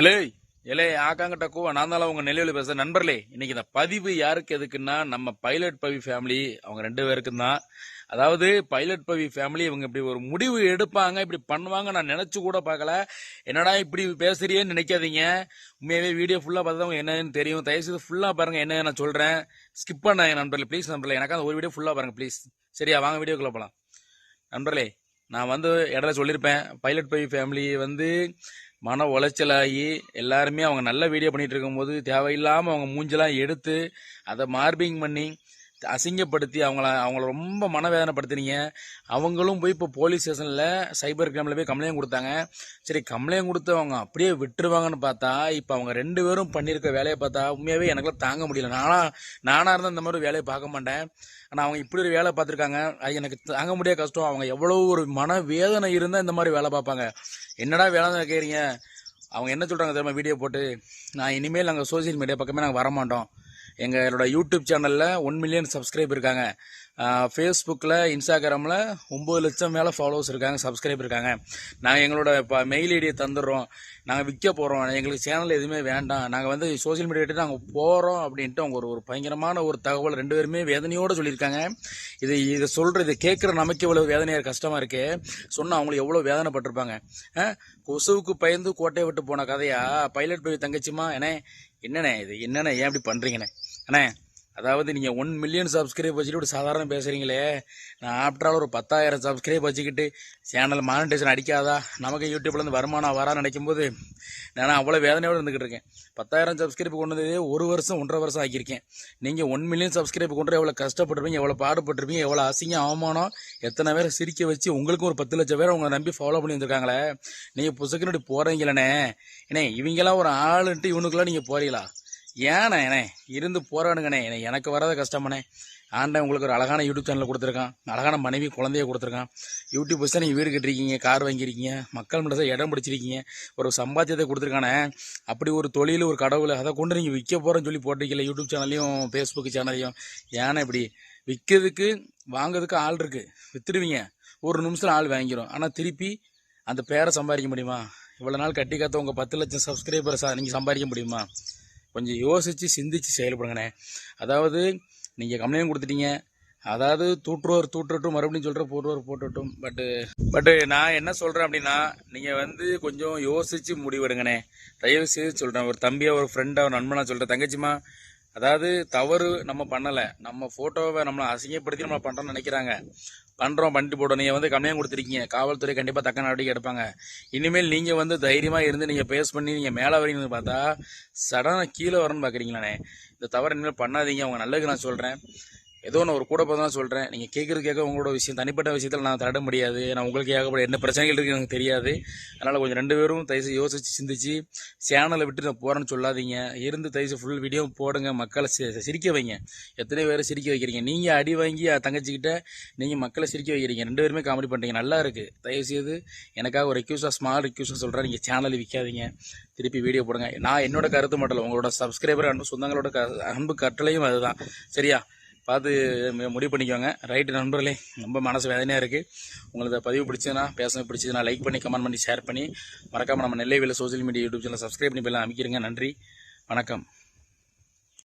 எலே எலே ஆக்காங்கிட்ட கூவா. நான் தான் உங்க நெல்லையில் பேச நண்பர்களே இன்னைக்கு இந்த பதிவு யாருக்கு எதுக்குன்னா நம்ம பைலட் பவி ஃபேமிலி அவங்க ரெண்டு பேருக்கும் தான். அதாவது பைலட் பவி ஃபேமிலி இவங்க இப்படி ஒரு முடிவு எடுப்பாங்க இப்படி பண்ணுவாங்க நான் நினைச்சு கூட பார்க்கல. என்னடா இப்படி பேசுறியேன்னு நினைக்காதீங்க. உண்மையாவே வீடியோ ஃபுல்லா பார்த்தா அவங்க என்னன்னு தெரியும். தயவுசெய்து ஃபுல்லா பாருங்க என்ன நான் சொல்றேன். ஸ்கிப் பண்ண நண்பர்களே ப்ளீஸ் நண்பர்களே. எனக்கு அந்த ஒரு வீடியோ ஃபுல்லா பாருங்க ப்ளீஸ் சரியா வாங்க வீடியோக்குள்ள போகலாம் நண்பர்களே நான் வந்து இடத்துல சொல்லியிருப்பேன். பைலட் பவி ஃபேமிலி வந்து மன உளைச்சலாகி எல்லாருமே அவங்க நல்ல வீடியோ பண்ணிகிட்டு இருக்கும்போது தேவையில்லாமல் அவங்க மூஞ்செல்லாம் எடுத்து அதை மார்பிங் பண்ணி அசிங்கப்படுத்தி அவங்கள அவங்கள ரொம்ப மனவேதனைப்படுத்துனீங்க. அவங்களும் போய் இப்போ போலீஸ் ஸ்டேஷனில் சைபர் கிரைமில் போய் கம்ப்ளைண்ட் கொடுத்தாங்க. சரி கம்ப்ளைண்ட் கொடுத்து அவங்க அப்படியே விட்டுருவாங்கன்னு பார்த்தா இப்போ அவங்க ரெண்டு பேரும் பண்ணியிருக்க வேலையை பார்த்தா உண்மையாகவே எனக்குலாம் தாங்க முடியல. நானாக நானாக இருந்தால் இந்த மாதிரி வேலையை பார்க்க மாட்டேன். ஆனால் அவங்க இப்படி ஒரு வேலை பார்த்துருக்காங்க. அது எனக்கு தாங்க முடியாத கஷ்டம். அவங்க எவ்வளோ ஒரு மனவேதனை இருந்தால் இந்த மாதிரி வேலை பார்ப்பாங்க. என்னடா வேலை கேட்குறீங்க அவங்க என்ன சொல்கிறாங்க தெரியுமா? வீடியோ போட்டு நான் இனிமேல் நாங்கள் சோசியல் மீடியா பக்கமே நாங்கள் வரமாட்டோம். எங்களோட யூடியூப் சேனலில் ஒன் மில்லியன் சப்ஸ்கிரைப் இருக்காங்க. ஃபேஸ்புக்கில் இன்ஸ்டாகிராமில் ஒம்பது லட்சம் மேலே ஃபாலோவர்ஸ் இருக்காங்க சப்ஸ்கிரைப் இருக்காங்க. நாங்கள் எங்களோட இப்போ மெயில் ஐடியை தந்துடுறோம். நாங்கள் விற்க போகிறோம் எங்களுக்கு சேனல் எதுவுமே வேண்டாம். நாங்கள் வந்து சோஷியல் மீடியா நாங்கள் போகிறோம் அப்படின்ட்டு அவங்க ஒரு ஒரு பயங்கரமான ஒரு தகவல் ரெண்டு பேருமே வேதனையோடு சொல்லியிருக்காங்க. இது இதை சொல்கிற இதை கேட்குற நமக்கு இவ்வளோ வேதனையாக கஷ்டமாக இருக்குது சொன்னால் அவங்களுக்கு எவ்வளோ வேதனைப்பட்டிருப்பாங்க. ஆ? கொசுவுக்கு பயந்து கோட்டையை விட்டு போன கதையா? பைலட் போய் தங்கச்சிமா அண்ணே என்னண்ணே இது? என்னண்ணே ஏன் இப்படி பண்ணுறீங்கண்ணே அண்ணே அதாவது நீங்கள் ஒன் மில்லியன் சப்ஸ்கிரைப் வச்சுட்டு இப்படி சாதாரண பேசுகிறீங்களே நான் ஆஃப்டர் ஆல் ஒரு பத்தாயிரம் சப்ஸ்கிரைப் வச்சுக்கிட்டு சேனல் மானிட்டேஷன் அடிக்காதா? நமக்கு யூடியூப்லேருந்து வருமானம் வரான்னு நினைக்கும் போது நான் அவ்வளோ வேதனையோடு இருந்துக்கிட்டு இருக்கேன். பத்தாயிரம் சப்ஸ்கிரைப் கொண்டு வந்து ஒரு வருஷம் ஒன்றரை வருஷம் ஆக்கியிருக்கேன். நீங்கள் ஒன் மில்லியன் சப்ஸ்கிரைப் கொண்டு எவ்வளோ கஷ்டப்பட்டுருப்பீங்க எவ்வளோ பாடுபட்டிருப்பீங்க எவ்வளோ அசிங்கம் அவமானம் எத்தனை பேர் சிரிக்க வச்சு உங்களுக்கும் ஒரு பத்து லட்சம் பேர் உங்களை நம்பி ஃபாலோ பண்ணி வந்திருக்காங்களே நீங்கள் புசுக்குன்னு போகிறீங்களே ஏன்னே இவங்கெல்லாம் ஒரு ஆளுன்ட்டு இவனுக்குலாம் நீங்கள் போகிறீங்களா ஏண்ணே அண்ணே இருந்து போராடுங்கண்ணே எனக்கு வராத கஷ்டமாண்ணே ஆண்டை உங்களுக்கு ஒரு அழகான யூடியூப் சேனல் கொடுத்துருக்கான். அழகான மனைவி குழந்தைய கொடுத்துருக்கான். யூடியூப் வச்சு நீங்கள் வீடு கட்டிருக்கீங்க கார் வாங்கியிருக்கீங்க மக்கள் மனசை இடம் பிடிச்சிருக்கீங்க ஒரு சம்பாத்தியத்தை கொடுத்துருக்கானே. அப்படி ஒரு தொழில் ஒரு கடவுள் அதை கொண்டு நீங்கள் விற்க போகிறேன்னு சொல்லி போட்டிருக்கீங்க யூடியூப் சேனல்லையும் ஃபேஸ்புக் சேனல்லையும் ஏன்னா இப்படி விற்கிறதுக்கு வாங்குறதுக்கு ஆள் இருக்குது விற்றுடுவீங்க ஒரு நிமிஷத்தில் ஆள் வாங்கிரும். ஆனால் திருப்பி அந்த பேரை சம்பாதிக்க முடியுமா? இவ்வளோ நாள் கட்டி காத்த உங்கள் பத்து லட்சம் சப்ஸ்கிரைபர் நீங்கள் சம்பாதிக்க முடியுமா? கொஞ்சம் யோசித்து சிந்திச்சு செயல்படுங்கண்ணே. அதாவது நீங்கள் கம்ப்ளைண்ட் கொடுத்துட்டீங்க. அதாவது தூற்றுவோர் தூற்றட்டும் மறுபடியும் சொல்கிற போட்டுவோர் போட்டுட்டும் பட்டு பட்டு நான் என்ன சொல்கிறேன் அப்படின்னா நீங்கள் வந்து கொஞ்சம் யோசித்து முடிவெடுங்கண்ணே. தயவு செய்து சொல்கிறேன் ஒரு தம்பியாக ஒரு ஃப்ரெண்டாக ஒரு நண்பனாக சொல்கிறேன் தங்கச்சிமா அதாவது தவறு நம்ம பண்ணலை. நம்ம ஃபோட்டோவை நம்மளை அசிங்கப்படுத்தி நம்மளை பண்ணுறோம்னு நினைக்கிறாங்க. பண்ணுறோம் பண்ணிட்டு போட்டோம். நீங்கள் வந்து கம்மியாக கொடுத்துருக்கீங்க. காவல்துறை கண்டிப்பாக தக்க நடவடிக்கை எடுப்பாங்க. இனிமேல் நீங்கள் வந்து தைரியமாக இருந்து நீங்கள் பேஸ் பண்ணி நீங்கள் மேலே வரீங்கன்னு பார்த்தா சடனாக கீழே வரணும்னு பார்க்குறீங்களாண்ணே இந்த தவறு இனிமேல் பண்ணாதீங்க. அவங்க நல்லதுக்கு நான் சொல்கிறேன் ஏதோ நான் ஒரு கூட தான் சொல்கிறேன் நீங்கள் கேட்குறது கேட்க உங்களோட விஷயம் தனிப்பட்ட விஷயத்தில் நான் தட முடியாது. நான் உங்களுக்கு ஏகப்பட என்ன பிரச்சனைகள் இருக்குது எனக்கு தெரியாது. அதனால் கொஞ்சம் ரெண்டு பேரும் தயவுசெய்து யோசித்து சிந்திச்சு சேனலை விட்டு நான் போகிறேன்னு சொல்லாதீங்க. இருந்து தயவுசெய்து ஃபுல் வீடியோ போடுங்க. மக்களை சிரிக்க வைங்க. எத்தனை பேரை சிரிக்க வைக்கிறீங்க? நீங்கள் அடி வாங்கி தங்கச்சிக்கிட்ட நீங்கள் மக்களை சிரிக்க வைக்கிறீங்க. ரெண்டு பேருமே காமெடி பண்ணுறீங்க நல்லா இருக்குது தயவுசெய்து எனக்காக ஒரு ரெக்யூஸாக ஸ்மால் ரெக்யூஸாக சொல்கிறேன் நீங்கள் சேனலை விற்காதீங்க திருப்பி வீடியோ போடுங்க. நான் என்னோட கருத்து மட்டும் இல்லை உங்களோட சப்ஸ்கிரைபர் அன்பு சொந்தங்களோட க அன்பு கட்டளையும் அதுதான். சரியா? பார்த்து முடிவு பண்ணிக்கோங்க. ரைட்டு நண்பர்களே ரொம்ப மனசு வேதனையாக இருக்குது உங்களுக்கு பதிவு பிடிச்சதுன்னா பேச பிடிச்சதுன்னா லைக் பண்ணி கமெண்ட் பண்ணி ஷேர் பண்ணி மறக்காமல் நம்ம நெல்லை வேலை social media YouTube channel subscribe பண்ணி போய் அமைக்கிறங்க நன்றி. வணக்கம்.